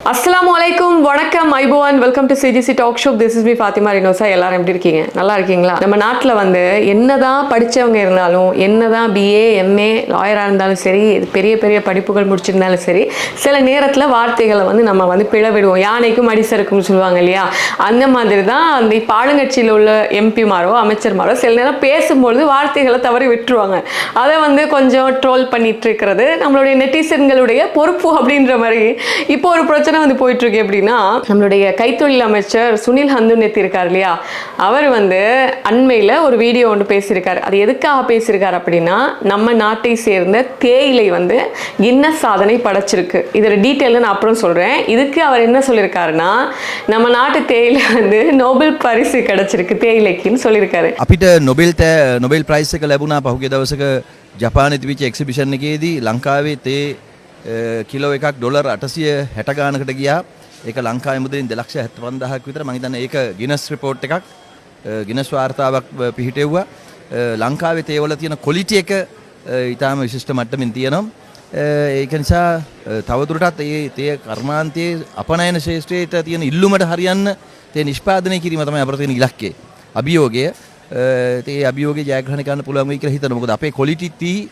அஸ்லாம் வலைக்கும் வணக்கம். ஐபோவான் welcome to CGC talk show. This is me Fathima Rinosa. எல்லாரும் எப்படி இருக்கீங்க? நல்லா இருக்கீங்களா? நம்ம நாட்டில் வந்து என்னதான் படிச்சவங்க இருந்தாலும் என்னதான் பிஏ எம்ஏ லாயராக இருந்தாலும் சரி பெரிய பெரிய படிப்புகள் முடிச்சிருந்தாலும் சரி சில நேரத்தில் வார்த்தைகளை வந்து நம்ம வந்து பிளவிடுவோம். யானைக்கும் அடிசருக்கும் சொல்லுவாங்க இல்லையா? அந்த மாதிரி தான் அந்த இப்போ ஆளுங்கட்சியில் உள்ள எம்பிமாரோ அமைச்சர்மாரோ சில நேரம் பேசும்பொழுது வார்த்தைகளை தவறி விட்டுருவாங்க. அதை வந்து கொஞ்சம் ட்ரோல் பண்ணிட்டு இருக்கிறது நம்மளுடைய நெட்டிசன்களுடைய பொறுப்பு அப்படின்ற மாதிரி. இப்போ ஒரு பிரச்சனை வந்து போயிட்டு இருக்கு எப்படின்னா நம்மளுடைய கைத்தொழில் அமைச்சர் சுனில் ஹந்துநெத்தி இருக்கார் இல்லையா அவர் வந்து அண்மையில் ஒரு வீடியோ ஒன்று பேசியிருக்காரு அது எதுக்காக பேசியிருக்காரு அப்படின்னா நம்ம நாட்டை சேர்ந்த தேயிலை வந்து கின்னஸ் சாதனை படைச்சிருக்கு இதோட டீட்டெயில் நான் அப்புறம் சொல்கிறேன் இதுக்கு அவர் என்ன சொல்லியிருக்காருன்னா நம்ம நாட்டு தேயிலை வந்து நோபல் பரிசு கிடைச்சிருக்கு தேயிலைக்குன்னு சொல்லியிருக்காரு අපිට නොබෙල් තෑ නොබෙල් ප්‍රයිස් එක ලැබුණා පහුගේ දවසක ජපාන තිවිච එක්සිබිෂන් එකේදී ලංකාවේ තේ කිලෝ එකක් ඩොලර් අටසිය හැට ගානකට ගියා. ඒක ලංකාවේ මුදලින් දෙලක්ෂ හැත්තවන්දහක් විතර. මං හිතන්නේ ඒක ගිනස් රිපෝට් එකක්. ගිනස් වාර්තාවක් පිහිටෙව්වා. ලංකාවේ තේවල තියෙන කොලිටි එක ඉතාම විශිෂ්ට මට්ටමින් තියෙනවා. ඒක නිසා තවදුරටත් ඒ තේ කර්මාන්තයේ අපනයන ශේෂත්‍රයට තියෙන ඉල්ලුමට හරියන්න තේ නිෂ්පාදනය කිරීම තමයි අපට තියෙන ඉලක්කය. අභියෝගය. ඒ අභියෝග ජයග්‍රහණ කරන්න පුළුවන් වෙයි කියලා හිතනවා. මොකද අපේ ක්වොලිටි ටී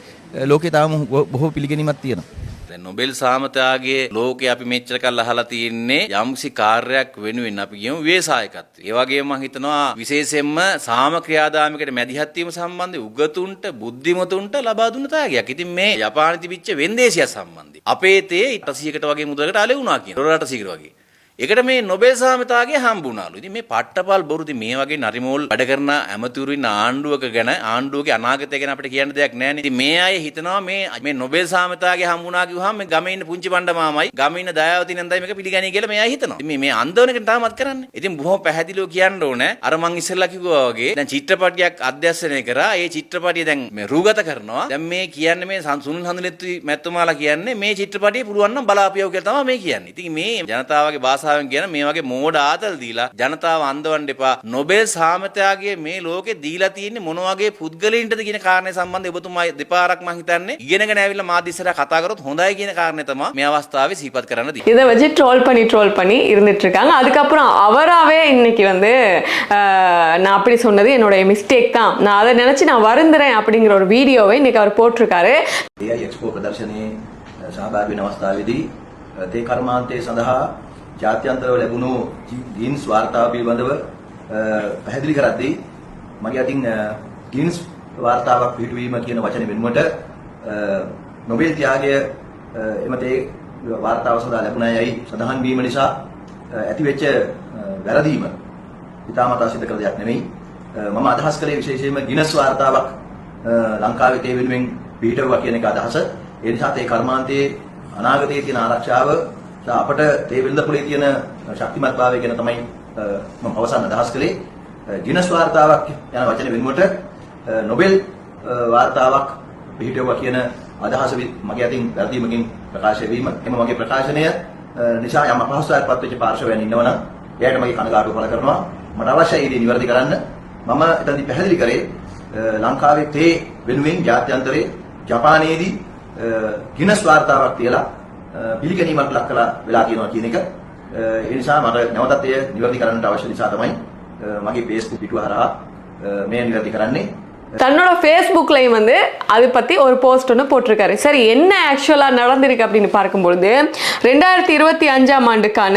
ලෝකේ තාම බොහෝ පිළිගැනීමක් තියෙනවා. දැන් නොබෙල් සාමතයාගේ ලෝකේ අපි මෙච්චර කල් අහලා තියෙන්නේ යම්කිසි කාර්යයක් වෙනුවෙන් අපි කියමු ව්‍යවසායකත්වය. ඒ වගේම මම හිතනවා විශේෂයෙන්ම සාම ක්‍රියාදාමයකට මැදිහත් වීම සම්බන්ධ උගතුන්ට බුද්ධිමතුන්ට ලබා දුන්න තාගයක්. ඉතින් මේ ජපානයේ තිබිච්ච වෙන්දේසිය සම්බන්ධයෙන් අපේ තේ 800කට වගේ මුදලකට අලෙ වුණා කියන. ඩොලර් 800කට වගේ. ඒකට මේ නොබෙල් සාමතාගේ හම්බුණාලු. ඉතින් මේ පට්ටපල් බොරුදි මේ වගේ නරිමෝල් වැඩ කරන ඇමතිවරු ඉන්න ආණ්ඩුවක ගැන ආණ්ඩුවගේ අනාගතය ගැන අපිට කියන්න දෙයක් නැහැ නේ. ඉතින් මේ අය හිතනවා මේ මේ නොබෙල් සාමතාගේ හම්බුණා කිව්වහම මේ ගමේ ඉන්න පුංචි බණ්ඩ මාමයි ගමේ ඉන්න දයාවති නන්දයි මේක පිළිගන්නේ කියලා මෙයා හිතනවා. ඉතින් මේ මේ අන්දවනකට තාමත් කරන්නේ. ඉතින් බොහොම පැහැදිලිව කියන්න ඕනේ. අර මං ඉස්සෙල්ලා කිව්වා වගේ දැන් චිත්‍රපටයක් අධ්‍යක්ෂණය කරා. ඒ චිත්‍රපටිය දැන් මේ රූගත කරනවා. දැන් මේ කියන්නේ මේ සුනිල් හඳුනෙත්තු මැතිතුමාලා කියන්නේ මේ චිත්‍රපටිය පුළුවන් නම් බලාපියව කියලා තමයි මේ කියන්නේ. ඉතින් මේ ජනතාවගේ භාෂාවෙන් කියන මේ වගේ මෝඩ ආතල් දීලා ජනතාව අන්දවන්න එපා. නොබෙල් සාමතයාගේ මේ ලෝකේ දීලා තියෙන්නේ මොන වගේ පුද්ගලයින්ටද කියන කාරණේ සම්බන්ධව ඔබතුමා දෙපාරක් මං හිතන්නේ ඉගෙනගෙන ඇවිල්ලා මාධ්‍ය ඉස්සරහ කතා කරොත් හොඳයි කියන කාරණේ තමයි මේ අවස්ථාවේ සිහිපත් කරන්න දී. இதை வச்சு ட்ரோல் பண்ணி ட்ரோல் பண்ணி இருந்துட்டு இருக்காங்க அதுக்கப்புறம் அவராகவே இன்னைக்கு வந்து ஆஹ், நான் அப்படி சொன்னது என்னுடைய மிஸ்டேக் தான் நான் அதை நினைச்சு நான் வருந்துறேன் அப்படிங்கிற ஒரு வீடியோவை இன்னைக்கு அவர் போட்டிருக்காரு ඒයි එක්ස්පෝ ප්‍රදර්ශනයේ සහභාගී වෙන අවස්ථාවේදී තේ කර්මාන්තයේ සඳහා ජාත්‍යන්තරව ලැබුණු ගින්ස් වාර්තාව පිළිබඳව පැහැදිලි කරද්දී මගේ අතින් ගින්ස් වාර්තාවක් පිටවීම කියන වචනේ වෙනුවට නොබෙල් ත්‍යාගය එම තේ වාර්තාව සඳහා ලැබුණායයි සඳහන් වීම නිසා ඇතිවෙච්ච වැරදීම ඉතාමතා සිද්ධ කළ දෙයක් නෙමෙයි මම අදහස් කළේ විශේෂයෙන්ම ගිනස් වාර්තාවක් ලංකාවේ තේ වෙනුවෙන් පිටවුවා කියන එක අදහස. ඒ නිසා තේ කර්මාන්තයේ අනාගතයේ තියෙන ආරක්ෂාව සහ අපට තේ වෙළඳපොලේ තියෙන ශක්තිමත්භාවය ගැන තමයි මම අවසන් අදහස් කළේ. ගිනස් වාර්තාවක් යන වචන වෙනුවට නොබෙල් වාර්තාවක් පිටවුවා කියන අදහස වි- මගේ අතින් වැරදීමකින් ප්‍රකාශ වීම. එම මගේ ප්‍රකාශනය නිසා යම් අපහසුතාවයක් පත් වෙච්ච පාර්ශවයන් ඉන්නවනම් එයාට මගේ කනගාටුව පළ කරනවා. මට අවශ්‍යයි ඒ දේ නිවැරදි කරන්න. මම එතනදී පැහැදිලි කරේ අ, ලංකාවේ තේ වෙනුවෙන් ජාත්‍යන්තරයේ ජපානයේදී අ, ගිනස් වාර්තාවක් තියලා අ, පිළිගැනීමක් ලක් කළා වෙලා තියෙනවා කියන එක. අ, ඒ නිසා මට නැවතත් එය නිවැරදි කරන්නට අවශ්‍ය නිසා තමයි අ, මගේ Facebook පිටුව හරහා අ, මේ නිවැරදි කරන්නේ. தன்னோட ஃபேஸ்புக்லையும் வந்து அதை பற்றி ஒரு போஸ்ட் ஒன்று போட்டிருக்காரு. சரி என்ன ஆக்சுவலாக நடந்திருக்கு அப்படின்னு பார்க்கும்பொழுது ரெண்டாயிரத்தி இருபத்தி அஞ்சாம் ஆண்டுக்கான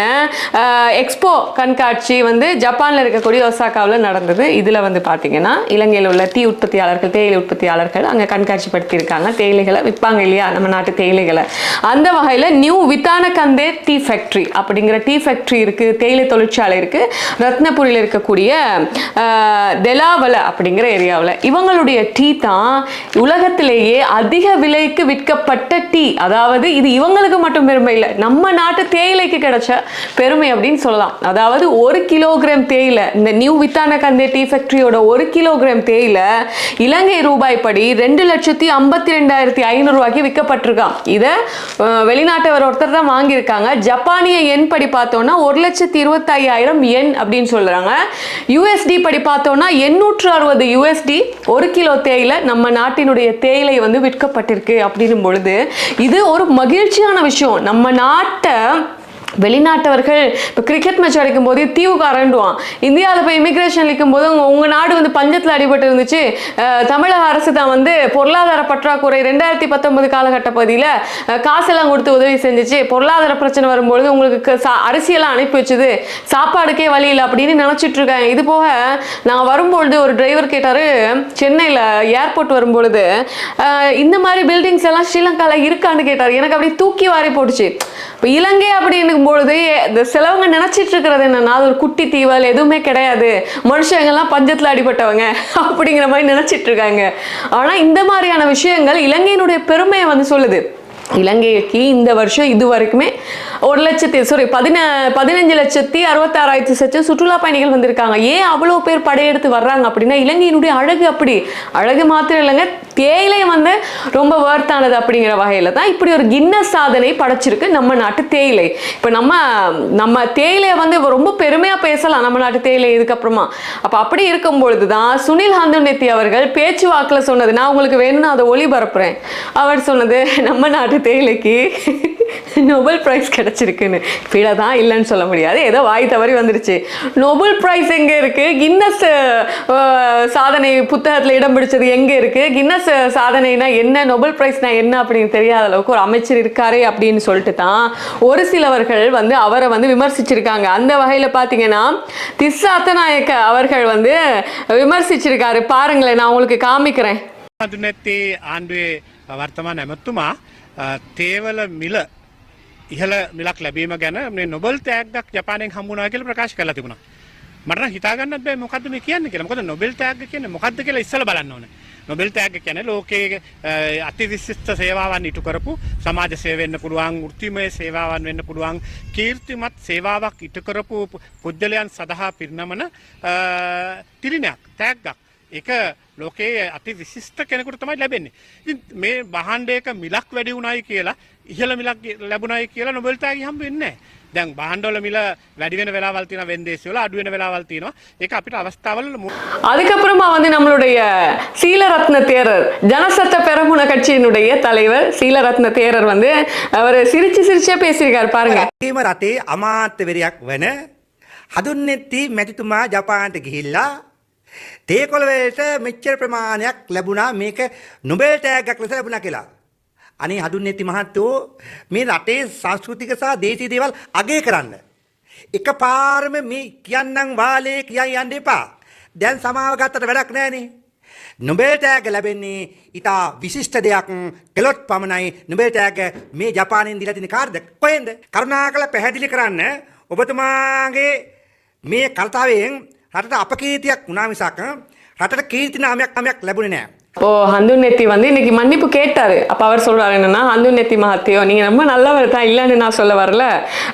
எக்ஸ்போ கண்காட்சி வந்து ஜப்பானில் இருக்கக்கூடிய ஒசாக்காவில் நடந்தது. இதில் வந்து பார்த்தீங்கன்னா இலங்கையில் உள்ள டீ உற்பத்தியாளர்கள் தேயிலை உற்பத்தியாளர்கள் அங்கே கண்காட்சிப்படுத்தியிருக்காங்க. தேயிலைகளை விற்பாங்க இல்லையா? நம்ம நாட்டு தேயிலைகளை. அந்த வகையில் நியூ வித்தானகந்தே டீ ஃபேக்ட்ரி அப்படிங்கிற டீ ஃபேக்ட்ரி இருக்குது தேயிலை தொழிற்சாலை இருக்குது ரத்னபுரியில் இருக்கக்கூடிய அஹ், தெலாவல அப்படிங்கிற ஏரியாவில் இவங்களுடைய டீ தான் உலகத்திலேயே அதிக விலைக்கு விற்கப்பட்ட டீ. அதாவது இது இவங்களுக்கு மட்டும் பெருமை இல்லை. நம்ம நாட்டு தேயிலைக்கு கிடைச்ச பெருமை அப்படின்னு சொல்லலாம். அதாவது ஒரு கிலோகிராம் தேயிலை இந்த நியூ வித்தானகந்தே டீ ஃபேக்டரியோட ஒரு கிலோகிராம் தேயிலை இலங்கை ரூபாய் படி ரெண்டு லட்சத்தி ஐம்பத்தி ரெண்டாயிரத்தி ஐநூறுரூவாய்க்கு விற்கப்பட்டிருக்கான் இதை வெளிநாட்டவர் ஒருத்தர் தான் வாங்கியிருக்காங்க. ஜப்பானிய எண் படி பார்த்தோம்னா ஒரு லட்சத்தி இருபத்தையாயிரம் எண் அப்படின்னு சொல்கிறாங்க யூஎஸ்டி படி பார்த்தோம்னா எண்ணூற்று அறுபது யூஎஸ்டி ஒரு கிலோ தேயிலை நம்ம நாட்டினுடைய தேயிலை வந்து விற்கப்பட்டிருக்கு அப்படின்னும் பொழுது இது ஒரு மகிழ்ச்சியான விஷயம். நம்ம நாட்டை வெளிநாட்டவர்கள் இப்போ கிரிக்கெட் மேட்ச் அடிக்கும் போது தீவு கரண்டுவான் இந்தியாவில் போய் இமிக்ரேஷன் அளிக்கும் போது உங்கள் நாடு வந்து பஞ்சத்தில் அடிபட்டு இருந்துச்சு. தமிழக அரசு தான் வந்து பொருளாதார பற்றாக்குறை ரெண்டாயிரத்தி பத்தொன்பது காலகட்ட பகுதியில் காசெல்லாம் கொடுத்து உதவி செஞ்சுச்சு. பொருளாதார பிரச்சனை வரும்பொழுது உங்களுக்கு சா- அரிசியெல்லாம் அனுப்பி வச்சுது. சாப்பாடுக்கே வழி இல்லை அப்படின்னு நினச்சிட்டு இருக்காங்க இது போக நான் வரும்பொழுது ஒரு டிரைவர் கேட்டார் சென்னையில் ஏர்போர்ட் வரும்பொழுது இந்த மாதிரி பில்டிங்ஸ் எல்லாம் ஸ்ரீலங்காவில் இருக்கான்னு கேட்டார். எனக்கு அப்படியே தூக்கி வாரி போட்டுச்சு. இப்போ இலங்கை அப்படின்னு பொழுது இந்த சிலவங்க நினைச்சிட்டு இருக்கிறது என்னன்னா அது ஒரு குட்டி தீவல் எதுவுமே கிடையாது. மனுஷங்கெல்லாம் பஞ்சத்தில் அடிபட்டவங்க அப்படிங்கிற மாதிரி நினைச்சிட்டு இருக்காங்க. ஆனால் இந்த மாதிரியான விஷயங்கள் இலங்கையினுடைய பெருமையை வந்து சொல்லுது. இலங்கைக்கு இந்த வருஷம் இது வரைக்குமே ஒரு லட்சத்தி சாரி பதின பதினஞ்சு லட்சத்தி அறுபத்தாறாயிரத்தி லட்சம் சுற்றுலா பயணிகள் வந்திருக்காங்க. ஏன் அவ்வளோ பேர் படையெடுத்து வர்றாங்க அப்படின்னா இலங்கையினுடைய அழகு அப்படி. அழகு மாத்திரம் இல்லைங்க தேயிலை வந்து ரொம்ப வேர்த்தானது அப்படிங்கிற வகையில் தான் இப்படி ஒரு கின்னஸ் சாதனை படைச்சிருக்கு நம்ம நாட்டு தேயிலை. இப்போ நம்ம நம்ம தேயிலையை வந்து ரொம்ப பெருமையாக பேசலாம் நம்ம நாட்டு தேயிலை இதுக்கப்புறமா. அப்போ அப்படி இருக்கும் பொழுது தான் சுனில் ஹந்துநெத்தி அவர்கள் பேச்சுவாக்கில் சொன்னது. நான் உங்களுக்கு வேணும்னு அதை ஒளிபரப்புறேன். அவர் சொன்னது நம்ம நாட்டு தேயிலைக்கு நோபல் ப்ரைஸ் கிடச்சிருக்குன்னு. ஃபீடாக தான் இல்லைன்னு சொல்ல முடியாது. ஏதோ வாய் தவறி வந்துருச்சு. நோபல் ப்ரைஸ் எங்கே இருக்குது கின்னஸ் சாதனை புத்தகத்தில் இடம் பிடிச்சது எங்கே இருக்குது கின்னஸ் சாதனைனா என்ன? நோபல் ப்ரைஸ்னா என்ன அப்படின்னு தெரியாத அளவுக்கு ஒரு அமைச்சர் இருக்காரே அப்படின்னு சொல்லிட்டு தான் ஒரு சிலவர்கள் வந்து அவரை வந்து விமர்சிச்சிருக்காங்க. அந்த வகையில் பார்த்தீங்கன்னா திஸ்ஸாத்தநாயக்க அவர்கள் வந்து விமர்சிச்சிருக்காரு. பாருங்களேன் நான் உங்களுக்கு காமிக்கிறேன். ಹದಿನೆತ್ತೇ ಆನ್ವೆ ವರ್ತಮಾನ ಮತ್ತು ತೇವಲ මිල ඉහල මිලක් ලැබීම ගැන මේ නොබල් තෑගක් ජපානයෙන් හම්බුනා කියල ප්‍රකාශ කලා තිබුණා. මට හිතාගන්න බෑ මොකද මේ කියන්න කියලා. මොකද නොබෙල් තෑග කියන මොකක්ද කියලා ඉස්සල බලන්න ඕන. නොබෙල් තෑග කියන ලෝකයේ අති විශිෂ්ට සේවාවන් ඉටු කරපු සමාජ සේවෙන්න පුළුවන් ෘතිමය සේවාවන් වෙන්න පුළුවන් කීර්තිමත් සේවාවක් ඉටු කරපු පුද්ගලයන් සඳහා පිරිනමන අ, තිරිනයක් තෑග්ගක් ඒක ලෝකයේ අති විශිෂ්ට කෙනෙකුට තමයි ලැබෙන්නේ. ඉතින් මේ බහන්්ඩයක මිලක් වැඩි වුණයි කියලා ඉහළ මිලක් ලැබුණයි කියලා නොබෙල්තාගේ හම්බ වෙන්නේ. නැහැ. දැන් බහන්්ඩොල මිල වැඩිවෙන වෙලාවල් තියෙන වෙන්දේශවල අඩුවෙන වෙලාවල් තියෙනවා. ඒක අපිට අවස්ථාවල මු- அதுக்கப்புறமா வந்து நம்மளுடைய சீலரத்ன தேரர் ஜனசத்த பெரமுன கட்சியினுடைய தலைவர் சீலரத்ன தேரர் வந்து அவர் சிரிச்சு சிரிச்சே பேசியிருக்காரு பாருங்க ඒම රටේ අමාත්‍යවරයක් වන හදුන්නෙත්ති මැතිතුමා ජපාන්ට ගිහිල්ලා තේකොළවලට මෙච්චර ප්‍රමාණයක් ලැබුණා මේක නොබේල්ටෑගක් ලෙස ලැබුණ කියලා. අනේ හදුන්නෙත්ති මහත්තෝ මේ රටේ සංස්කෘතික සහ දේශී දේවල් අගේ කරන්න. එක පාරම මේ කියන්නම් වාලේ කියයි යන්න එපා. දැන් සමාව ගත්තට වැඩක් නෑනේ. නොබේටෑග ලැබෙන්නේ ඉතා විශිෂ්ට දෙයක් කෙලොත් පමණයි නොබේටෑග මේ ජපානයෙන් දිලා තින කාර්ද කොහෙන්ද කරුණා කළ පැහැදිලි කරන්න ඔබතුමාගේ මේ කර්තාවයෙන් රටට අපකීතියක් වුණා මිසක් රටට කීර්ති නාමයක් නමයක් ලැබුණේ නෑ. ஓ ஹந்துநெத்தி வந்து இன்னைக்கு மன்னிப்பு கேட்டாரு அப்ப அவர் சொல்றாரு என்னன்னா ஹந்துநெத்தி மகத்தியோ நீங்க ரொம்ப நல்லவர் தான் இல்லைன்னு நான் சொல்ல வரல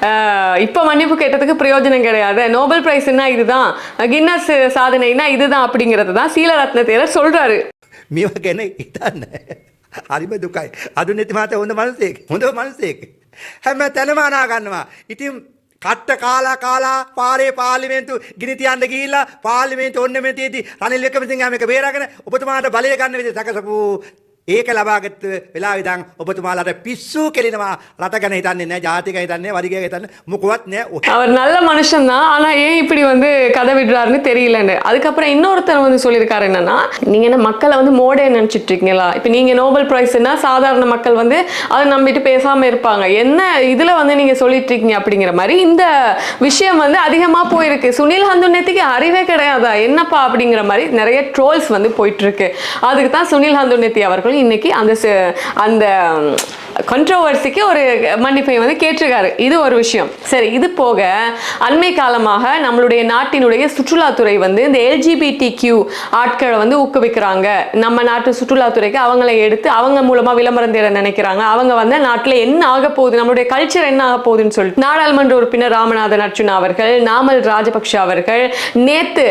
அஹ், இப்ப மன்னிப்பு கேட்டதுக்கு பிரயோஜனம் கிடையாது நோபல் பிரைஸ்னா இதுதான் கின்னஸ் சாதனைனா இதுதான் அப்படிங்கிறது தான் சீலரத்ன தேரர் சொல்றாரு මේව ගැන හිතන්න. හරිම දුකයි. අදු නැති මාත හොඳ මනසේක හොඳ මනසේක. හැම තැනම අනාගන්නවා. ඉතින් කට්ට කාලා කාලා පාරේ පාලිමේන්තු ගිනිතියන්න ගිහිල්ලා පාලිමේන්තු ඔන්න මෙතේදී රනිල් වික්‍රමසිංහ මේක බේරාගෙන ඔබතුමාට බලය ගන්න විදිහ සැකසපු ඒක ලබාගත් වෙලාවෙ ඉඳන් ඔබතුමාලාට පිස්සු කෙලිනවා රට ගැන හිතන්නේ නැහැ ජාතික හිතන්නේ වරිගය හිතන්නේ මොකවත් නැහැ அவர் நல்ல மனுஷன் தான் ஆனா ஏன் இப்படி வந்து கதை விடுறாருன்னு தெரியலன்னு அதுக்கப்புறம் இன்னொருத்தர் வந்து சொல்லியிருக்காரு என்னன்னா நீங்க என்ன மக்களை வந்து மோடே நினைச்சிட்டு இருக்கீங்களா இப்ப நீங்க நோபல் பிரைஸ்னா சாதாரண மக்கள் வந்து அதை நம்பிட்டு பேசாம இருப்பாங்க என்ன இதுல வந்து நீங்க சொல்லிட்டு இருக்கீங்க அப்படிங்கிற மாதிரி இந்த விஷயம் வந்து அதிகமா போயிருக்கு சுனில் ஹந்துநெத்திக்கு அறிவே கிடையாதா என்னப்பா அப்படிங்கிற மாதிரி நிறைய ட்ரோல்ஸ் வந்து போயிட்டு இருக்கு அதுக்கு தான் சுனில் ஹந்துநெத்தி அவர்கள் இன்னைக்கு அந்த ச- அந்த கண்ட்ரோவர்சிக்கு ஒரு மன்னிப்பை வந்து கேட்டிருக்காரு. இது ஒரு விஷயம். சரி இது போக அண்மை காலமாக நம்மளுடைய நாட்டினுடைய சுற்றுலாத்துறை வந்து இந்த எல்ஜிபிடி கியூ ஆட்களை வந்து ஊக்குவிக்கிறாங்க. நம்ம நாட்டு சுற்றுலாத்துறைக்கு அவங்கள எடுத்து அவங்க மூலமா விளம்பரம் தேட நினைக்கிறாங்க. அவங்க வந்து நாட்டில் என்ன ஆக போகுது? நம்மளுடைய கல்ச்சர் என்ன ஆக போகுதுன்னு சொல்லிட்டு நாடாளுமன்ற உறுப்பினர் ராமநாதன் அர்ஜுனா அவர்கள் நாமல் ராஜபக்ஷ அவர்கள் நேத்து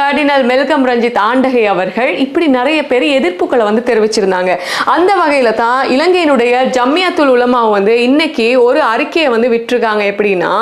கார்டினல் மெல்கம் ரஞ்சித் ஆண்டகை அவர்கள் இப்படி நிறைய பேர் எதிர்ப்புகளை வந்து தெரிவிச்சிருந்தாங்க. அந்த வகையில தான் இலங்கையினுடைய ஜம் ஜம்மியத்துல் உலமா வந்து இன்னைக்கு ஒரு அறிக்கையை வந்து விட்டுருக்காங்க. எப்படின்னா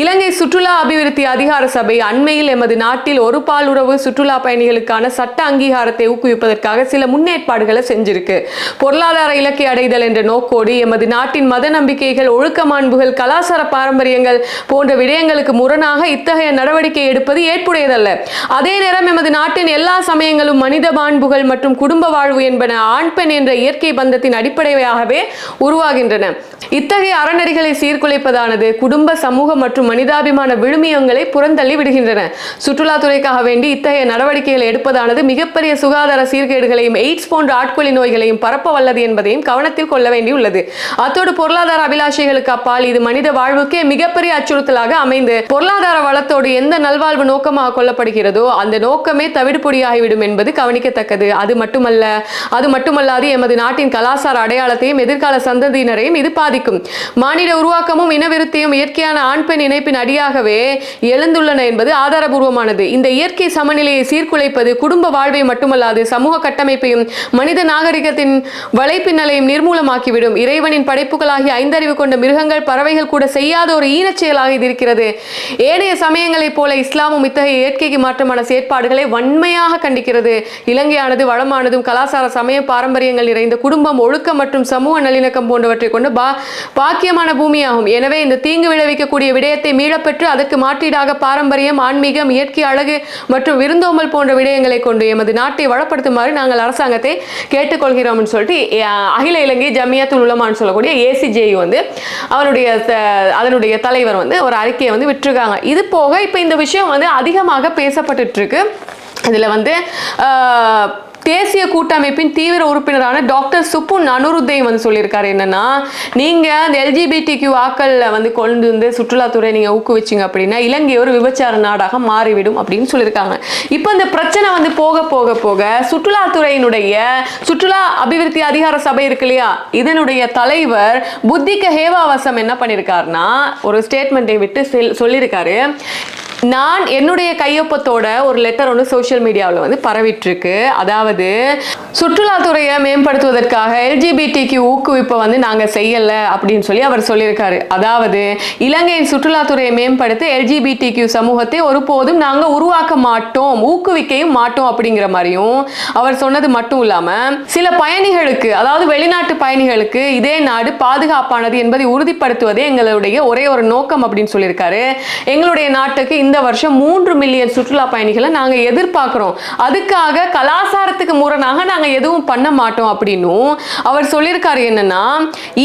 இலங்கை சுற்றுலா அபிவிருத்தி அதிகார சபை அண்மையில் எமது நாட்டில் ஒரு பாலுறவு சுற்றுலா பயணிகளுக்கான சட்ட அங்கீகாரத்தை ஊக்குவிப்பதற்காக சில முன்னேற்பாடுகளை செஞ்சிருக்கு. பொருளாதார இலக்கை அடைதல் என்ற நோக்கோடு எமது நாட்டின் மத நம்பிக்கைகள் ஒழுக்க மாண்புகள் கலாச்சார பாரம்பரியங்கள் போன்ற விடயங்களுக்கு முரணாக இத்தகைய நடவடிக்கை எடுப்பது ஏற்புடையதல்ல. அதே நேரம் எமது நாட்டின் எல்லா சமயங்களும் மனித மாண்புகள் மற்றும் குடும்ப வாழ்வு என்பன ஆண் பெண் என்ற இயற்கை பந்தத்தின் அடிப்படையாகவே உருவாகின்றன. இத்தகைய அறநெறிகளை சீர்குலைப்பதானது குடும்ப சமூக மற்றும் மனிதாபிமான விழுமியங்களை புறந்தள்ளி விடுகின்றன. சுற்றுலாத்துறைக்காக வேண்டி இத்தகைய நடவடிக்கைகளை எடுப்பதானது மிகப்பெரிய சுகாதார சீர்கேடுகளையும் எய்ட்ஸ் போன்ற ஆட்கொள்ளி நோய்களையும் பரப்ப வல்லது என்பதையும் கவனத்தில் கொள்ள வேண்டியுள்ளது. அத்தோடு பொருளாதார அபிலாஷைகளுக்கு அப்பால் இது மனித வாழ்வுக்கே மிகப்பெரிய அச்சுறுத்தலாக அமைந்து பொருளாதார வளத்தோடு எந்த நல்வாழ்வு நோக்கமாக கொள்ளப்படுகிறதோ அந்த நோக்கமே தவிடுபொடியாகிவிடும் என்பது கவனிக்கத்தக்கது. அது மட்டுமல்ல அது மட்டுமல்லாது எமது நாட்டின் கலாச்சார அடையாளத்தையும் எதிர்கால சந்ததியினரையும் இது பாதிக்கும். மாநில உருவாக்கமும் இனவிருத்தியும் இயற்கையான ஆண் பெண் இணைப்பின் அடியாகவே எழுந்துள்ளன என்பது ஆதாரபூர்வமானது. இந்த இயற்கை சமநிலையை சீர்குலைப்பது குடும்ப வாழ்வை மட்டுமல்லாது சமூக கட்டமைப்பையும் மனித நாகரிகத்தின் வலைப்பின்னலையும் நிர்மூலமாக்கிவிடும். இறைவனின் படைப்புகளாகிய ஐந்தறிவு கொண்ட மிருகங்கள் பறவைகள் கூட செய்யாத ஒரு ஈனச் செயலாக இது இருக்கிறது. ஏனைய சமயங்களைப் போல இஸ்லாமும் இத்தகைய இயற்கைக்கு மாற்றமான செயற்பாடுகளை வன்மையாக கண்டிக்கிறது. இலங்கையானது வளமானதும் கலாச்சார சமய பாரம்பரியங்கள் நிறைந்த குடும்பம் ஒழுக்கம் மற்றும் சமூக நல்லிணக்கம் போன்றவற்றை கொண்டு பா பாக்கியமான பூமியாகும். எனவே இந்த தீங்கு விளைவிக்கக்கூடிய விடயத்தை மீளப்பெற்று அதற்கு மாற்றீடாக பாரம்பரியம் ஆன்மீகம் இயற்கை அழகு மற்றும் விருந்தோம்பல் போன்ற விடயங்களை கொண்டு எமது நாட்டை வளப்படுத்துமாறு நாங்கள் அரசாங்கத்தை கேட்டுக்கொள்கிறோம்னு சொல்லிட்டு அகில இலங்கை ஜமியத்துல் உலமான்னு சொல்லக்கூடிய ஏசிஜேயு வந்து அவனுடைய த- அதனுடைய தலைவர் வந்து ஒரு அறிக்கையை வந்து விட்டுருக்காங்க. இது போக இப்போ இந்த விஷயம் வந்து அதிகமாக பேசப்பட்டுட்டு இருக்கு. இதில் வந்து தேசிய கூட்டமைப்பின் தீவிர உறுப்பினரான டாக்டர் சுப்பு அனுருத்தையும் வந்து சொல்லியிருக்காரு. என்னன்னா நீங்க அந்த எல்ஜிபிடி கியூ ஆக்கள்ல வந்து கொண்டு வந்து சுற்றுலாத்துறை நீங்க ஊக்குவிச்சிங்க அப்படின்னா இலங்கை ஒரு விபச்சார நாடாக மாறிவிடும் அப்படின்னு சொல்லியிருக்காங்க. இப்போ இந்த பிரச்சனை வந்து போக போக போக சுற்றுலாத்துறையினுடைய சுற்றுலா அபிவிருத்தி அதிகார சபை இருக்கு இல்லையா? இதனுடைய தலைவர் புத்திக ஹேவாவசம் என்ன பண்ணியிருக்காருன்னா ஒரு ஸ்டேட்மெண்ட்டை விட்டு செல்- சொல்லியிருக்காரு. நான் என்னுடைய கையொப்பத்தோட ஒரு லெட்டர் ஒன்று சோஷியல் மீடியாவில் வந்து பரவிட்டுருக்கு. அதாவது சுற்றுலாத்துறையை மேம்படுத்துவதற்காக எல்ஜிபிடிக்கு ஊக்குவிப்பை வந்து நாங்கள் செய்யலை அப்படின்னு சொல்லி அவர் சொல்லியிருக்காரு. அதாவது இலங்கையின் சுற்றுலாத்துறையை மேம்படுத்த எல்ஜிபிடிக்கு சமூகத்தை ஒருபோதும் நாங்கள் உருவாக்க மாட்டோம் ஊக்குவிக்கையும் மாட்டோம் அப்படிங்கிற மாதிரியும் அவர் சொன்னது மட்டும் இல்லாமல் சில பயணிகளுக்கு அதாவது வெளிநாட்டு பயணிகளுக்கு இதே நாடு பாதுகாப்பானது என்பதை உறுதிப்படுத்துவதே எங்களுடைய ஒரே ஒரு நோக்கம் அப்படின்னு சொல்லியிருக்காரு. எங்களுடைய நாட்டுக்கு இந்த இந்த வருஷம் மூன்று மில்லியன் சுற்றுலா பயணிகளை நாங்கள் எதிர்பார்க்குறோம். அதுக்காக கலாச்சாரத்துக்கு முரணாக நாங்கள் எதுவும் பண்ண மாட்டோம் அப்படின்னும் அவர் சொல்லியிருக்காரு என்னன்னா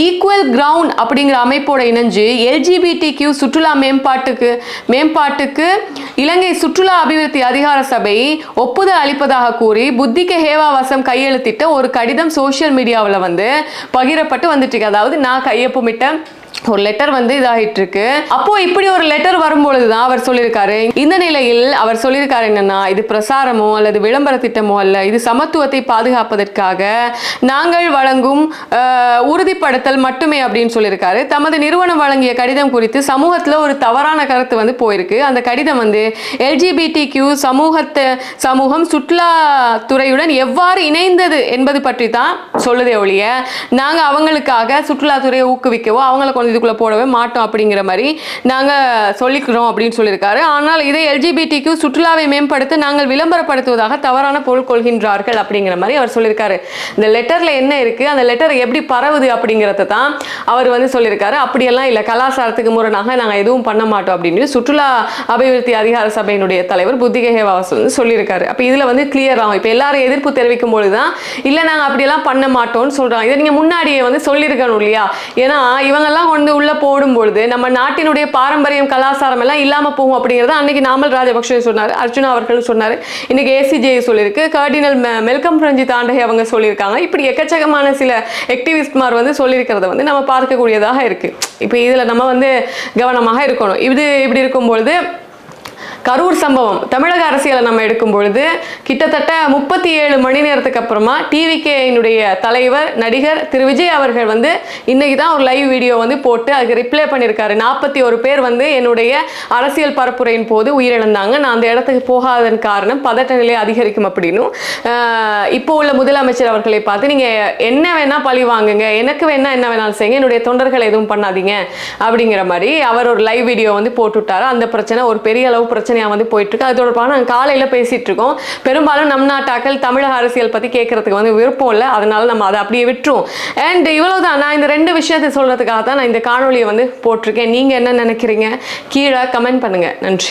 ஈக்குவல் கிரவுண்ட் அப்படிங்கிற அமைப்போட இணைஞ்சு எல்ஜிபிடி கியூ சுற்றுலா மேம்பாட்டுக்கு மேம்பாட்டுக்கு இலங்கை சுற்றுலா அபிவிருத்தி அதிகார சபை ஒப்புதல் அளிப்பதாக கூறி புத்திக ஹேவாவாசம் கையெழுத்திட்ட ஒரு கடிதம் சோஷியல் மீடியாவில் வந்து பகிரப்பட்டு வந்துட்டு இருக்கு. அதாவது நான் கையொப்பமிட்ட ஒரு லெட்டர் வந்து இதாகிட்டு இருக்கு அப்போ இப்படி ஒரு லெட்டர் வரும்பொழுது தான் அவர் சொல்லியிருக்காரு. இந்த நிலையில் அவர் சொல்லியிருக்காரு என்னன்னா இது பிரசாரமோ அல்லது விளம்பர திட்டமோ அல்ல இது சமத்துவத்தை பாதுகாப்பதற்காக நாங்கள் வழங்கும் உறுதிப்படுத்தல் மட்டுமே அப்படின்னு சொல்லியிருக்காரு. தமது நிறுவனம் வழங்கிய கடிதம் குறித்து சமூகத்தில் ஒரு தவறான கருத்து வந்து போயிருக்கு. அந்த கடிதம் வந்து எல்ஜிபிடி கியூ சமூகத்தை சமூகம் சுற்றுலாத்துறையுடன் எவ்வாறு இணைந்தது என்பது பற்றி தான் சொல்லுதே ஒழிய நாங்கள் அவங்களுக்காக சுற்றுலாத்துறையை ஊக்குவிக்கவோ அவங்களை கொண்டு இதுக்குள்ளே போடவே மாட்டோம் அப்படிங்கிற மாதிரி நாங்கள் சொல்லிக்கிறோம் அப்படின்னு சொல்லியிருக்காரு. ஆனால் இதை எல்ஜிபிடிக்கு சுற்றுலாவை மேம்படுத்த நாங்கள் விளம்பரப்படுத்துவதாக தவறான பொருள் கொள்கின்றார்கள் அப்படிங்கிற மாதிரி அவர் சொல்லியிருக்காரு. இந்த லெட்டரில் என்ன இருக்குது அந்த லெட்டர் எப்படி பரவுது அப்படிங்கிறத தான் அவர் வந்து சொல்லியிருக்காரு. அப்படியெல்லாம் இல்லை கலாச்சாரத்துக்கு முரணாக நாங்கள் எதுவும் பண்ண மாட்டோம் அப்படின்னு சுற்றுலா அபிவிருத்தி அதிகார சபையினுடைய தலைவர் புத்திகேவாஸ் வந்து சொல்லியிருக்காரு. அப்போ இதில் வந்து கிளியர் ஆகும் இப்போ எல்லாரும் எதிர்ப்பு தெரிவிக்கும் பொழுது தான் இல்லை நாங்கள் அப்படியெல்லாம் பண்ண மாட்டோம்னு சொல்கிறாங்க இதை நீங்கள் முன்னாடியே வந்து சொல்லியிருக்கணும் இல்லையா? ஏன்னா இவங்கெல்லாம் கொண்டு உள்ளே போடும்பொழுது நம்ம நாட்டினுடைய பாரம்பரியம் கலாச்சாரம் எல்லாம் இல்லாமல் போகும் அப்படிங்கிறத அன்னைக்கு நாமல் ராஜபக்ஷ சொன்னார். அர்ஜுனா அவர்கள் சொன்னார். இன்னைக்கு ஏசிஜே சொல்லியிருக்கு. கர்டினல் மெல்கம் பிரஞ்சி தாண்டகை அவங்க சொல்லியிருக்காங்க. இப்படி எக்கச்சக்கமான சில ஆக்டிவிஸ்ட்மார் வந்து சொல்லியிருக்கிறத வந்து நம்ம பார்க்கக்கூடியதாக இருக்கு. இப்போ இதில் நம்ம வந்து கவனமாக இருக்கணும். இது இப்படி இருக்கும்பொழுது கரூர் சம்பவம். தமிழக அரசியலை நம்ம எடுக்கும் பொழுது கிட்டத்தட்ட முப்பத்தி ஏழு மணி நேரத்துக்கு அப்புறமா டிவிகேயினுடைய தலைவர் நடிகர் திரு விஜய் அவர்கள் வந்து இன்னைக்கு தான் ஒரு லைவ் வீடியோ வந்து போட்டு அதுக்கு ரிப்ளை பண்ணியிருக்காரு நாற்பத்தி ஒரு பேர் வந்து என்னுடைய அரசியல் பரப்புரையின் போது உயிரிழந்தாங்க. நான் அந்த இடத்துக்கு போகாததன் காரணம் பதட்ட நிலை அதிகரிக்கும் அப்படின்னும். இப்போ உள்ள முதலமைச்சர் அவர்களை பார்த்து நீங்கள் என்ன வேணால் பழி வாங்குங்க. எனக்கு வேணால் என்ன வேணாலும் செய்யுங்க. என்னுடைய தொண்டர்கள் எதுவும் பண்ணாதீங்க. அப்படிங்கிற மாதிரி அவர் ஒரு லைவ் வீடியோ வந்து போட்டுவிட்டாரு அந்த பிரச்சனை ஒரு பெரிய அளவு பிரச்சனை பிரச்சனையாக வந்து போயிட்டுருக்கு. அது தொடர்பாக நாங்கள் காலையில் பேசிட்டு இருக்கோம் பெரும்பாலும் நம் நாட்டாக்கள் தமிழக அரசியல் பத்தி கேட்கறதுக்கு வந்து விருப்பம் இல்லை. அதனால நம்ம அதை அப்படியே விட்டுருவோம். அண்ட் இவ்வளவுதான். நான் இந்த ரெண்டு விஷயத்தை சொல்றதுக்காக தான் நான் இந்த காணொலியை வந்து போட்டிருக்கேன். நீங்க என்ன நினைக்கிறீங்க? கீழே கமெண்ட் பண்ணுங்க. நன்றி.